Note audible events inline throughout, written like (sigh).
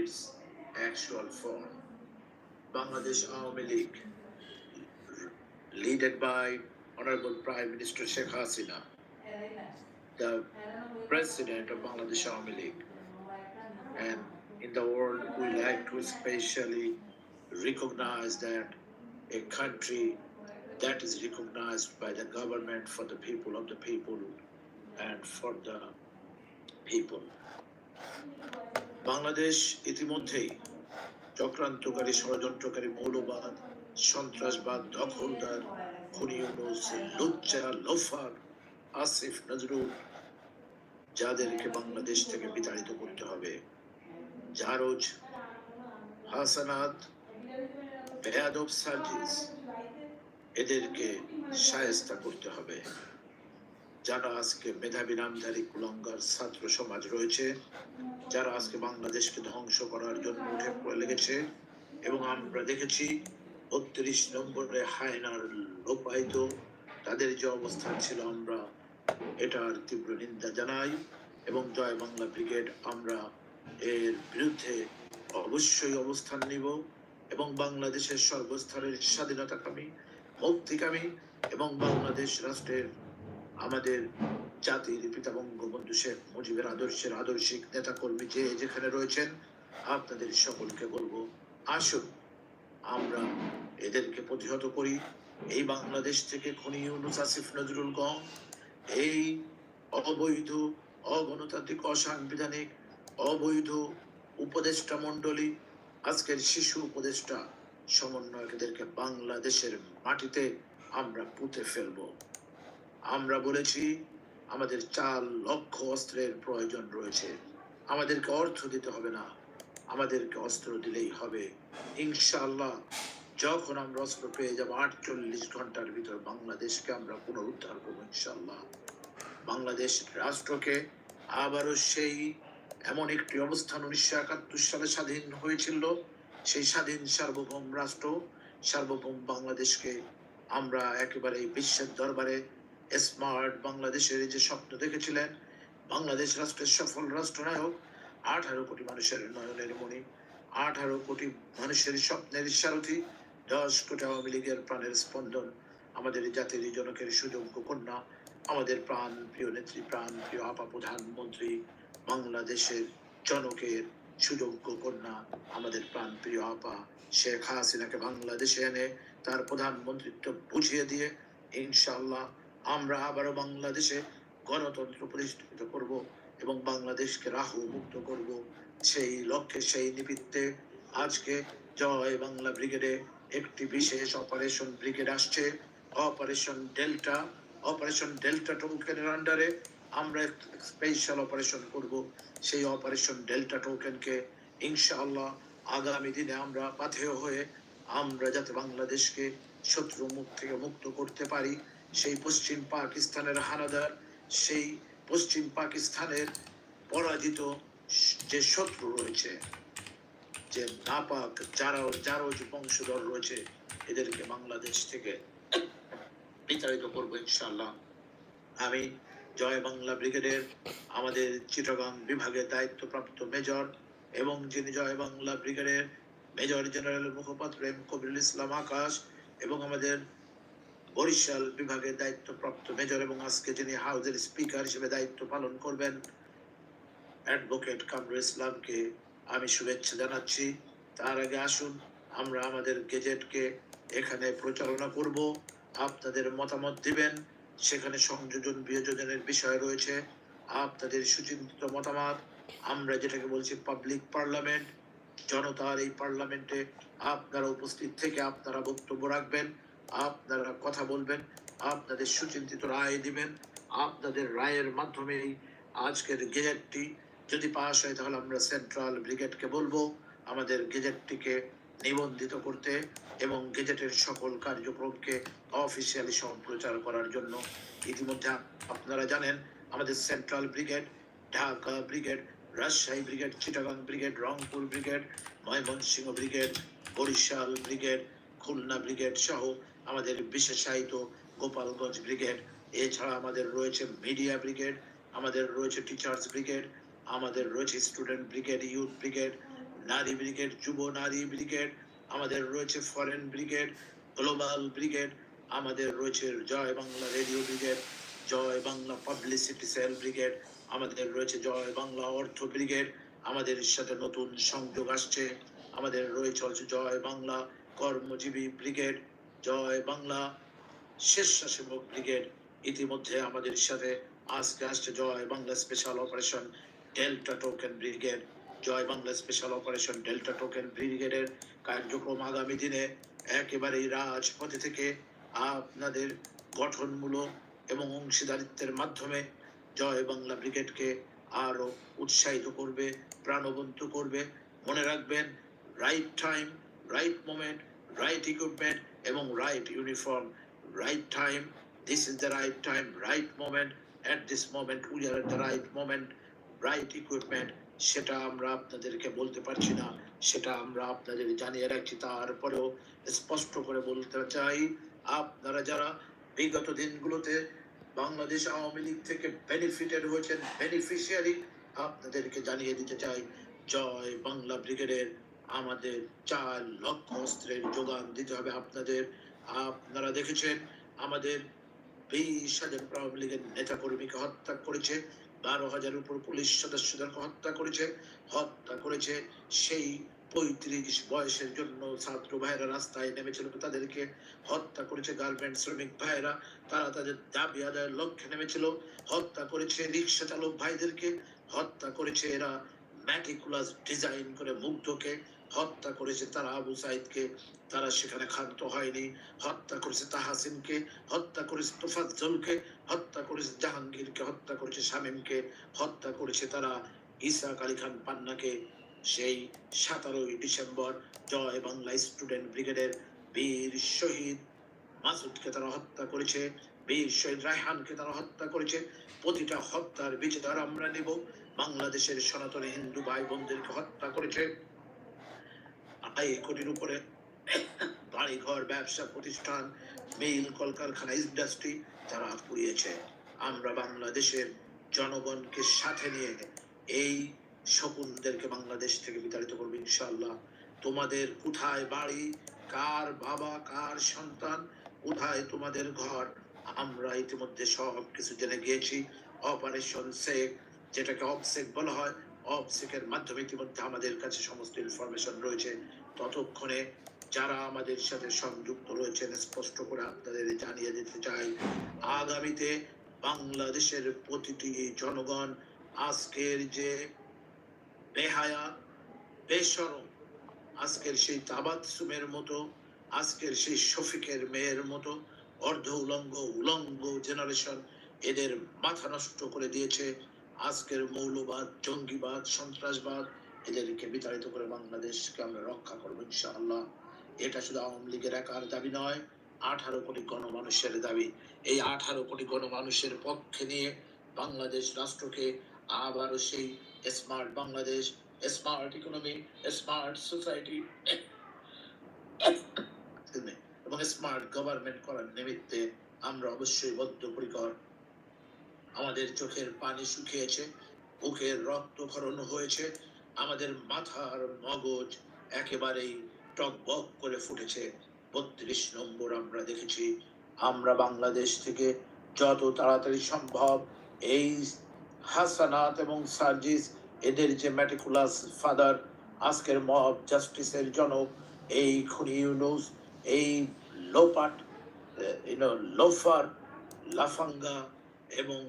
its actual form. Bangladesh Awami League, led by Honorable Prime Minister Sheikh Hasina, the President of Bangladesh Awami League, and in the world we like to especially recognize that a country that is recognized by the government for the people of the people and for the people. Bangladesh ইতিমধ্যেই চক্রান্তকারী, ষড়যন্ত্রকারী, মৌলবাদ, সন্ত্রাসবাদ, দখলদার, খুনি লুচ্চা, loafer, Asif, Nazrul, যাদেরকে বাংলাদেশ থেকে বিতাড়িত করতে হবে। জারোজ হাসানাত, বেয়াদব সার্জিস, এদেরকে সায়স্তা করতে হবে। যারা আজকে মেধাবী নামধারী কুলঙ্গার ছাত্র সমাজ রয়েছে, যারা আজকে বাংলাদেশকে ধ্বংস করার জন্য উঠে পড়ে লেগেছে, এবং আমরা দেখেছি বত্রিশ নম্বরে হায়নার লোপায়িত তাদের যে অবস্থান ছিল আমরা এটার তীব্র নিন্দা জানাই, এবং জয় বাংলা ব্রিগেড আমরা এর বিরুদ্ধে অবশ্যই অবস্থান নিব, এবং বাংলাদেশের সর্বস্তরের স্বাধীনতাকামী, মুক্তিকামী, এবং বাংলাদেশ রাষ্ট্রের আমাদের জাতির পিতা বঙ্গবন্ধু শেখ মুজিবের আদর্শের আদর্শিক নেতাকর্মী যে যেখানে রয়েছেন, আপনাদের সকলকে বলব, আসুন আমরা এদেরকে প্রতিহত করি। এই বাংলাদেশ থেকে খনি ইউনুস আসিফ নজরুল গং এই অবৈধ, অগণতান্ত্রিক, অসাংবিধানিক, অবৈধ উপদেষ্টা মণ্ডলী, আজকের শিশু উপদেষ্টা সমন্বয়কদেরকে বাংলাদেশের মাটিতে আমরা পুঁতে ফেলব। আমরা বলেছি, আমাদের চার লক্ষ অস্ত্রের প্রয়োজন রয়েছে। আমাদেরকে অর্থ দিতে হবে না। আমাদেরকে অস্ত্র দিলেই হবে। ইনশাআল্লাহ, যখন আমরা অস্ত্র পেয়ে যাব, আটচল্লিশ ঘণ্টার ভিতর বাংলাদেশকে আমরা পুনরুদ্ধার করব ইনশাল্লাহ বাংলাদেশ রাষ্ট্রকে আবারও সেই এমন একটি অবস্থান উনিশশো একাত্তর সালে স্বাধীন হয়েছিল। সেই স্বাধীন সার্বভৌম রাষ্ট্র, সার্বভৌম বাংলাদেশকে আমরা একেবারে বিশ্বের দরবারে স্মার্ট বাংলাদেশের যে স্বপ্ন দেখেছিলেন, বাংলাদেশ রাষ্ট্রের সফল রাষ্ট্রনায়ক, আঠারো কোটি মানুষের নয়নের মণি, আঠারো কোটি মানুষের স্বপ্নের সারথি, দশ কোটি আওয়ামী লীগের প্রাণের স্পন্দন, আমাদের জাতির জনকের সুযোগ্য কন্যা, আমাদের প্রাণ প্রিয় নেত্রী, প্রাণ প্রিয় আপা প্রধানমন্ত্রী, বাংলাদেশের জনকের সুযোগ্য কন্যা, আমাদের প্রাণ প্রিয় আপা শেখ হাসিনাকে বাংলাদেশে এনে তার প্রধানমন্ত্রিত্ব বুঝিয়ে দিয়ে, ইনশাআল্লাহ আমরা আবারও বাংলাদেশে গণতন্ত্র প্রতিষ্ঠিত করব এবং বাংলাদেশকে রাহু মুক্ত করব। সেই লক্ষ্যে, সেই নিমিত্তে আজকে জয় বাংলা ব্রিগেডে একটি বিশেষ অপারেশন ব্রিগেড আসছে। অপারেশন ডেল্টা অপারেশন ডেল্টা টোকেনের আন্ডারে আমরা স্পেশাল অপারেশন করব। সেই অপারেশন ডেল্টা টোকেনকে ইনশাআল্লাহ আগামী দিনে আমরা পাথেয় হয়ে আমরা যাতে বাংলাদেশকে শত্রু মুখ থেকে মুক্ত করতে পারি। সেই পশ্চিম পাকিস্তানের হানাদার, সেই পশ্চিম পাকিস্তানের পরাজিত যে শত্রু রয়েছে, যে নাপাক যারা যে বংশধর রয়েছে, এদেরকে বাংলাদেশ থেকে বিতাড়িত করব ইনশাল্লাহ আমি জয় বাংলা ব্রিগেডের আমাদের চিটাগাং বিভাগের দায়িত্বপ্রাপ্ত মেজর এবং যিনি জয় বাংলা ব্রিগেডের মেজর জেনারেল মুখপাত্র এম কবিরুল ইসলাম আকাশ এবং আমাদের বরিশাল বিভাগের দায়িত্বপ্রাপ্ত মেজর এবং আজকে যিনি হাউজের স্পিকার হিসেবে দায়িত্ব পালন করবেন, অ্যাডভোকেট কামরুল ইসলামকে আমি শুভেচ্ছা জানাচ্ছি। তার আগে আসুন, আমরা আমাদের গেজেটকে এখানে প্রচারণা করব। আপনাদের মতামত দিবেন, সেখানে সংযোজন বিয়োজনের বিষয় রয়েছে। আপনাদের সুচিন্তিত মতামত, আমরা যেটাকে বলছি পাবলিক পার্লামেন্ট জনতার এই পার্লামেন্টে আপনারা উপস্থিত থেকে আপনারা বক্তব্য রাখবেন। আপনারা কথা বলবেন, আপনাদের সুচিন্তিত রায় দিবেন, আপনাদের রায়ের মাধ্যমে আজকের গেজেটটি যদি পাস হয় তাহলে আমরা সেন্ট্রাল ব্রিগেডকে বলব আমাদের গেজেটটিকে নিবন্ধিত করতে এবং গেজেটের সকল কার্যক্রমকে অফিসিয়ালি সম্প্রচার করার জন্য ইতিমধ্যে আপনারা জানেন আমাদের central brigade, Dhaka brigade, Rajshahi brigade, Chittagong brigade, Rangpur brigade, Mymensingh brigade, Barishal brigade, Khulna brigade সহ আমাদের বিশেষায়িত গোপালগঞ্জ ব্রিগেড, এছাড়া আমাদের রয়েছে মিডিয়া ব্রিগেড, আমাদের রয়েছে টিচার্স ব্রিগেড, আমাদের রয়েছে স্টুডেন্ট ব্রিগেড, ইউথ ব্রিগেড, নারী ব্রিগেড, যুব নারী ব্রিগেড, আমাদের রয়েছে ফরেন ব্রিগেড, গ্লোবাল ব্রিগেড, আমাদের রয়েছে Joy Bangla radio brigade, Joy Bangla publicity cell brigade, আমাদের রয়েছে জয় বাংলা অর্থ ব্রিগেড, আমাদের সাথে নতুন সংযোগ আসছে, আমাদের রয়েছে জয় বাংলা কর্মজীবী ব্রিগেড জয় বাংলা। স্বেচ্ছাসেবক ব্রিগেড ইতিমধ্যে আমাদের সাথে আজকে আসছে Joy Bangla special operation delta token brigade Joy Bangla special operation delta token ব্রিগেডের কার্যক্রম আগামী দিনে একেবারেই রাজপথে থেকে আপনাদের গঠনমূলক এবং অংশীদারিত্বের মাধ্যমে জয় বাংলা ব্রিগেডকে আরও উৎসাহিত করবে, প্রাণবন্ত করবে। মনে রাখবেন right time right moment right equipment এবং right uniform right time this is the right time right moment at this moment we are the right moment right equipment সেটা আমরা আপনাদেরকে বলতে পারছি না, সেটা আমরা আপনাদের জানিয়ে রাখছি, তারপরেও স্পষ্ট করে বলতে চাই, আপনারা যারা বিগত দিনগুলোতে বাংলাদেশ আওয়ামী লীগ থেকে বেনিফিটেড হয়েছেন বেনিফিশিয়ারি আপনাদেরকে জানিয়ে দিতে চাই, জয় বাংলা ব্রিগেডের আমাদের চার লক্ষ অস্ত্রের যোগান দিতে হবে আপনাদের। আপনারা দেখেছেন, আমাদের বিশ হাজার আওয়ামী লীগের নেতা কর্মীকে হত্যা করেছে, বারো হাজার উপর পুলিশ সদস্যদেরকে হত্যা করেছে হত্যা করেছে সেই পঁয়ত্রিশ বয়সের জন্য ছাত্র ভাইরা রাস্তায় নেমেছিল তাদেরকে হত্যা করেছে গার্মেন্ট শ্রমিক ভাইরা তারা তাদের দাবি আদায়ের লক্ষ্যে নেমেছিল, হত্যা করেছে রিক্সা চালক ভাইদেরকে, হত্যা করেছে এরা ম্যাটিকুলাস ডিজাইন করে মুগ্ধকে হত্যা করেছে তারা আবু সাইদকে। তারা সেখানে ক্ষান্ত হয়নি। হত্যা করেছে তাহাসিনকে, হত্যা করেছে তোফাজ্জলকে, হত্যা করেছে জাহাঙ্গীরকে, হত্যা করেছে শামীমকে, হত্যা করেছে তারা ইসা আলী খান পান্নাকে। সেই সতেরোই ডিসেম্বর জয় বাংলা স্টুডেন্ট ব্রিগেডের বীর শহীদ মাসুদকে তারা হত্যা করেছে, বীর শহীদ রায়হানকে তারা হত্যা করেছে। প্রতিটা হত্যার বিচার আমরা নেব। বাংলাদেশের সনাতনী হিন্দু ভাই বোনদেরকে হত্যা করেছে। আড়াই কোটির উপরে বাড়ি ঘর ব্যবসা প্রতিষ্ঠান, মিল, কলকারখানা ইন্ডাস্ট্রি তারা পুড়িয়েছে, আমরা বাংলাদেশের জনগণকে সাথে নিয়ে এই শকুনদেরকে বাংলাদেশ থেকে বিতাড়িত করব ইনশাল্লাহ তোমাদের কোথায় বাড়ি, কার বাবা, কার সন্তান, কোথায় তোমাদের ঘর, আমরা ইতিমধ্যে সব কিছু জেনে গিয়েছি। অপারেশন সেক যেটাকে অবসেক বলা হয় অবসেকের মাধ্যমে ইতিমধ্যে আমাদের কাছে সমস্ত ইনফরমেশন রয়েছে। ততক্ষণে যারা আমাদের সাথে সংযুক্ত রয়েছেন, স্পষ্ট করে আপনাদের জানিয়ে দিতে চাই, আগামীতে বাংলাদেশের প্রতিটি জনগণ আজকের যে বেহায়া, বেসরম, আজকের সেই তাবাৎসুমের মতো, আজকের সেই শফিকের মেয়ের মতো, অর্ধ উলঙ্গ উলঙ্গ জেনারেশন এদের মাথা নষ্ট করে দিয়েছে। আজকের মৌলবাদ, জঙ্গিবাদ, সন্ত্রাসবাদ এদেরকে বিতাড়িত করে বাংলাদেশকে আমরা রক্ষা করব ইনশাআল্লাহ। এটা শুধু আওয়ামী লীগের একার দাবি নয়, আঠারো কোটি গণমানুষের দাবি। এই আঠারো কোটি গণমানুষের পক্ষে নিয়ে বাংলাদেশ রাষ্ট্রকে আবারও সেই smart Bangladesh, smart economy, smart society এবং স্মার্ট গভর্নমেন্ট করার নিমিত্তে আমরা অবশ্যই বদ্ধপরিকর। আমাদের চোখের পানি শুকিয়েছে, বুকের রক্তক্ষরণ হয়েছে আমাদের মাথার মগজ একেবারেই টকবক করে ফুটেছে। বত্রিশ নম্বর আমরা দেখেছি। আমরা বাংলাদেশ থেকে যত তাড়াতাড়ি সম্ভব এই হাসানাত এবং সার্জিস, এদের যে ম্যাটিকুলাস ফাদার আজকের মব জাস্টিসের জনক, এই খুনি ইউনুস, এই লোপাট ইউনো লোফার, লাফাঙ্গা এবং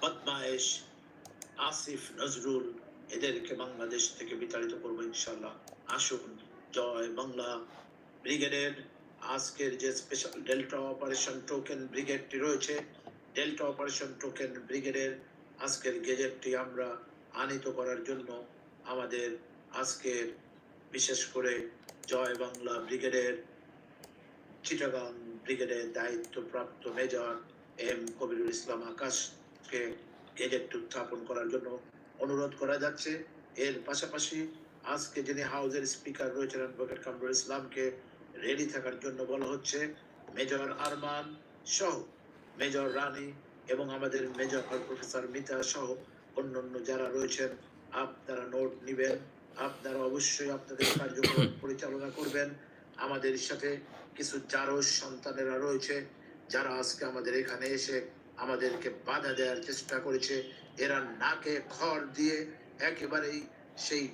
বদমায়েশ আসিফ নজরুল এদেরকে বাংলাদেশ থেকে বিতাড়িত করব ইনশাল্লাহ আসুন, জয় বাংলা ব্রিগেডের আজকের যে স্পেশাল ডেল্টা অপারেশন টোকেন ব্রিগেডটি রয়েছে ডেল্টা অপারেশন টোকেন ব্রিগেডের আজকের গেজেটটি আমরা আনিত করার জন্য আমাদের আজকের বিশেষ করে জয় বাংলা ব্রিগেডের চিটাগাং ব্রিগেডের দায়িত্বপ্রাপ্ত মেজর এম কবিরুল ইসলাম আকাশকে গেজেটটি উত্থাপন করার জন্য অনুরোধ করা যাচ্ছে। এর পাশাপাশি আজকে যিনি হাউসের স্পিকার রয়েছেন অ্যাডভোকেট কামরুল ইসলামকে রেডি থাকার জন্য বলা হচ্ছে মেজর আরমান সহ মেজর রানী এবং আমাদের মেজর প্রফেসর মিতা সহ অন্যান্য যারা রয়েছেন আপনারা নোট নিবেন। আপনারা অবশ্যই আপনাদের কার্যক্রম (coughs) পরিচালনা করবেন। আমাদের সাথে কিছু জারজ সন্তানেরা রয়েছে যারা আজকে আমাদের এখানে এসে আমাদেরকে বাধা দেওয়ার চেষ্টা করেছে। এরা নাকে খড় দিয়ে একেবারেই সেই,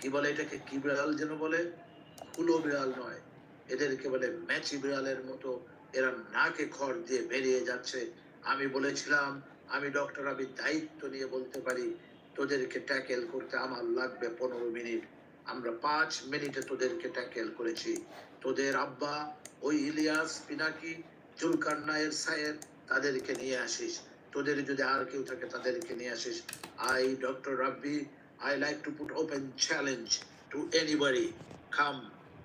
কি বলে এটাকে? কি বিড়াল যেন বলে? কুলো বিড়াল নয়। এদেরকে বলে ম্যাচি বিড়ালের মতো এরা নাকে খড় দিয়ে বেরিয়ে যাচ্ছে। আমি বলেছিলাম, আমি ডক্টর, আমি দায়িত্ব নিয়ে বলতে পারি, তোদেরকে ট্যাকেল করতে আমার লাগবে পনেরো মিনিট। আমরা পাঁচ মিনিটে তোদেরকে ট্যাকেল করেছি। তোদের আব্বা, ওই ইলিয়াস, পিনাকি জুলকার সায়ের, তাদেরকে নিয়ে আসিস। তোদের যদি আর কেউ থাকে তাদেরকে নিয়ে আসিস I doctor Rabbi I like to put open challenge to anybody. Come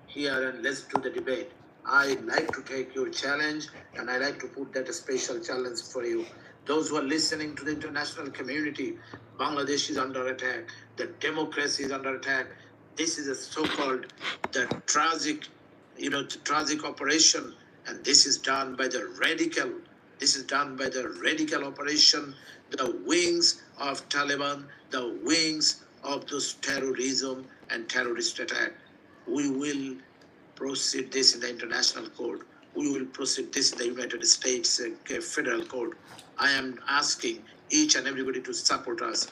here and let's do the debate. I like to take your challenge and I like to put that special challenge for you. Those who are listening to the international community, Bangladesh is under attack. The democracy is under attack. This is a so-called the tragic, you know, the tragic operation, and this is done by the radical. This is done by the radical operation, the wings of Taliban, the wings of those terrorism and terrorist attack. We will proceed this in the international court. We will proceed this in the United States uh, federal court. I am asking each and everybody to support us.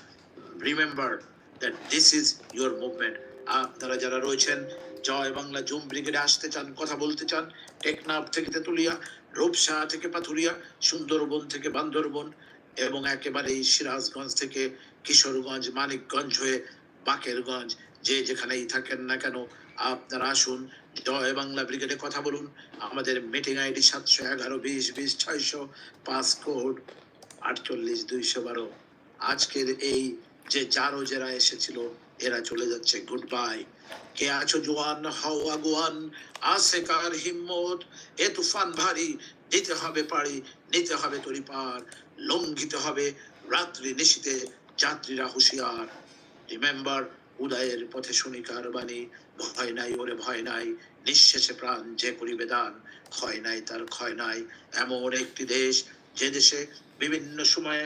Remember that this is your movement. আপনারা যারা রয়েছেন জয় Bangla zoom ব্রিগেডে আসতে চান কথা বলতে চান টেকনাফ থেকে তেতুলিয়া রূপসা থেকে পাথুরিয়া, সুন্দরবন থেকে বান্দরবন এবং একেবারে সিরাজগঞ্জ থেকে কিশোরগঞ্জ, মানিকগঞ্জ হয়ে বাকেরগঞ্জ, যে যেখানেই থাকেন না কেন আপনারা আসুন, জয় বাংলা ব্রিগেডে কথা বলুন। আমাদের মিটিং আইডি সাতশো এগারো, বিশ বিশ, ছয়শো পাঁচ কোড আটচল্লিশ, দুইশো বারো। আজকের এই যে জারো যারা এসেছিল এরা চলে যাচ্ছে গুড বাই কে আছো জোয়ান? হও আগুয়ান। আসে কার হিম্মত? এ তুফান ভারী, নিতে হবে পারি নিতে হবে তরি পার লঙ্ঘিতে হবে রাত্রি নিশীতে যাত্রীরা হুঁশিয়ার। রিমেম্বার উদয়ের পথে শুনি কার বাণী? ভয় নাই, ওরে ভয় নাই। নিঃশেষে প্রাণ যে করিবে দান, ক্ষয় নাই তার ক্ষয় নাই। এমন একটি দেশ, যে দেশে বিভিন্ন সময়ে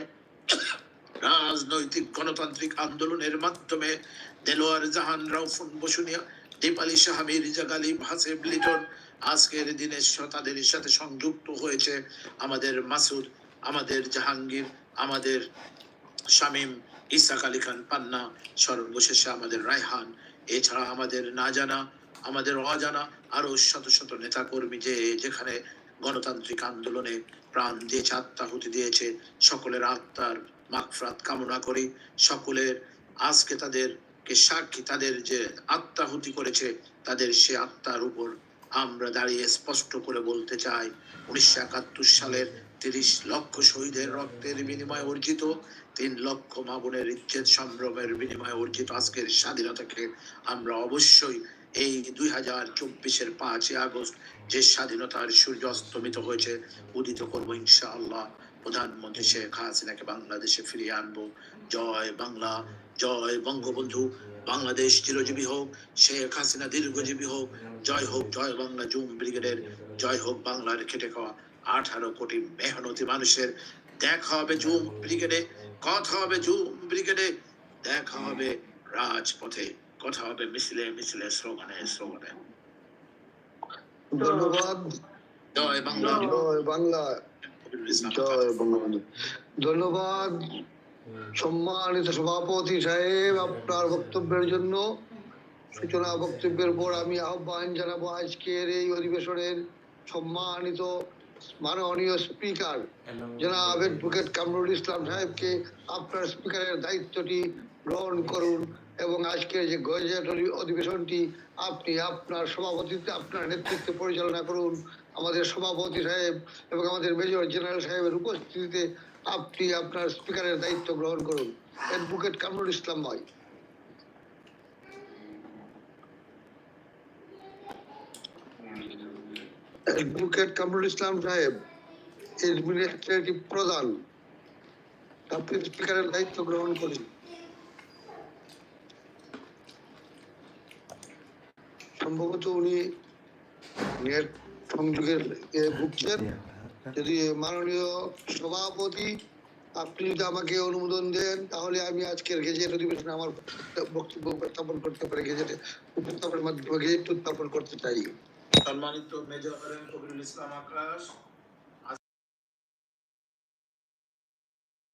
রাজনৈতিক গণতান্ত্রিক আন্দোলনের মাধ্যমে দেলোয়ার জাহান রাউফুন বসুনিয়া, দীপালি শাহ, মির্জা গালিব, হাসেব লিটন আজকের দিনে স- তাদের সাথে সংযুক্ত হয়েছে আমাদের মাসুদ, আমাদের জাহাঙ্গীর, আমাদের শামীম, ইসাক আলী খান পান্না, সর্বশেষে আমাদের রায়হান। এছাড়া আমাদের না জানা, আমাদের অজানা আরও শত শত নেতা কর্মী যে যেখানে গণতান্ত্রিক আন্দোলনে প্রাণ দিয়েছে, আত্মাহুতি দিয়েছে, সকলের আত্মার মাগফরাত কামনা করি। সকলের আজকে তাদেরকে সাক্ষী, তাদের যে আত্মাহুতি করেছে, তাদের সে আত্মার উপর আমরা দাঁড়িয়ে স্পষ্ট করে বলতে চাই, উনিশশো একাত্তর সালের তিরিশ লক্ষ শহীদের রক্তের বিনিময়ে অর্জিত, তিন লক্ষ মা বোনের ইজ্জত সম্ভ্রমের বিনিময়ে অর্জিত আজকের স্বাধীনতাকে আমরা অবশ্যই এই দুই হাজার চব্বিশের পাঁচই আগস্ট যে স্বাধীনতার সূর্য অস্তমিত হয়েছে, উদিত করব ইনশাআল্লাহ। প্রধানমন্ত্রী শেখ হাসিনাকে বাংলাদেশে ফিরিয়ে আনব। জয় বাংলা জয় বঙ্গবন্ধু। বাংলাদেশ চিরজীবী হোক শেখ হাসিনা দীর্ঘজীবী হোক। জয় হোক জয় বাংলা জুম ব্রিগেডের। জয় হোক বাংলার খেটে খাওয়া আঠারো কোটি মেহনতি মানুষের। দেখা হবে জুম ব্রিগেডে কথা হবে জুম ব্রিগেডে। দেখা হবে রাজপথে কথা হবে মিছিলে মিছিলে স্লোগানে স্লোগানে। ধন্যবাদ। জয় বাংলা। জয় বাংলা। জয় বঙ্গবন্ধু। ধন্যবাদ। সম্মানিত সভাপতি সাহেব আপনার বক্তব্যের জন্য। সূচনা বক্তব্যের পর আমি আহ্বান জানাব আজকের এই অধিবেশনের সম্মানিত মাননীয় স্পিকার। জনাব অ্যাডভোকেট কামরুল ইসলাম সাহেবকে আপনার স্পিকারের দায়িত্বটি গ্রহণ করুন এবং আজকের যে গজেটরি অধিবেশনটি আপনি আপনার সভাপতিত্বে আপনার নেতৃত্বে পরিচালনা করুন। আমাদের সভাপতি সাহেব এবং আমাদের মেজর জেনারেল সাহেবের উপস্থিতিতে আপনি আপনার স্পিকারের দায়িত্ব গ্রহণ করুন। অ্যাডভোকেট কামরুল ইসলাম ভাই। অ্যাডভোকেট কামরুল ইসলাম সাহেব এডমিনিস্ট্রেটিভ প্রধান। আপনি স্পিকারের দায়িত্ব গ্রহণ করুন। সম্ভবত উনি নেট সংযোগের এ ভুগছেন যদি মাননীয় সভাপতি আপনি যদি আমাকে অনুমোদন দেন তাহলে আমি আজকের গেজেট অধিবেশনে আমার বক্তব্য উপস্থাপন করতে পারি গেজেটে উপস্থাপনের মাধ্যমে গেজেট উত্থাপন করতে চাই। সম্মানিত মেজর কবিরুল ইসলাম আকাশ